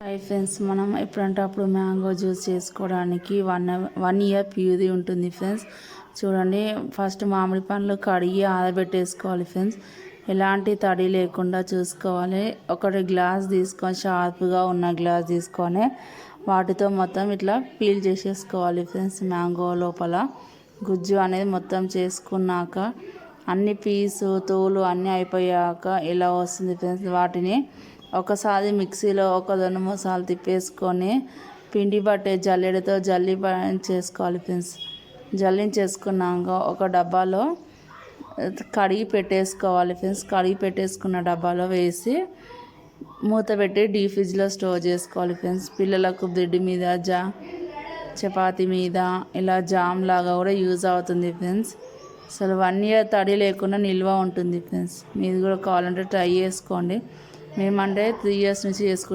Hi friends మనం ఎప్పుడంటే అప్పుడు మ్యాంగో జ్యూస్ చేసుకోవడానికి వన్ వన్ ఇయర్ ప్యూది ఉంటుంది ఫ్రెండ్స్ చూడండి ఫస్ట్ మామిడి పండ్లు కడిగి ఆరబెట్టేసుకోవాలి ఫ్రెండ్స్ ఎలాంటి తడి లేకుండా చూసుకోవాలి. ఒకటి గ్లాస్ తీసుకొని షార్ప్గా ఉన్న గ్లాస్ తీసుకొని వాటితో మొత్తం ఇట్లా పీల్ చేసేసుకోవాలి ఫ్రెండ్స్ మ్యాంగో లోపల. గుజ్జు అనేది మొత్తం చేసుకున్నాక అన్ని పీసు తోలు అన్నీ అయిపోయాక ఎలా వస్తుంది ఫ్రెండ్స్ వాటిని ఒకసారి మిక్సీలో ఒక రెండు మూడు సార్లు తిప్పేసుకొని పిండి పట్టే జల్లెడతో జల్లి చేసుకోవాలి ఫ్రెండ్స్. జల్లించేసుకున్నాక ఒక డబ్బాలో కడిగి పెట్టేసుకోవాలి ఫ్రెండ్స్. కడిగి పెట్టేసుకున్న డబ్బాలో వేసి మూత పెట్టి డీ ఫ్రిడ్జ్లో స్టోర్ చేసుకోవాలి ఫ్రెండ్స్. పిల్లలకు బ్రెడ్ మీద జా చపాతి మీద ఇలా జామ్ లాగా కూడా యూజ్ అవుతుంది ఫ్రెండ్స్. అసలు వన్ ఇయర్ తడి లేకుండా నిల్వ ఉంటుంది ఫ్రెండ్స్. మీరు కూడా కావాలంటే ట్రై చేసుకోండి. మేమంటే త్రీ ఇయర్స్ నుంచి చేసుకుంటాం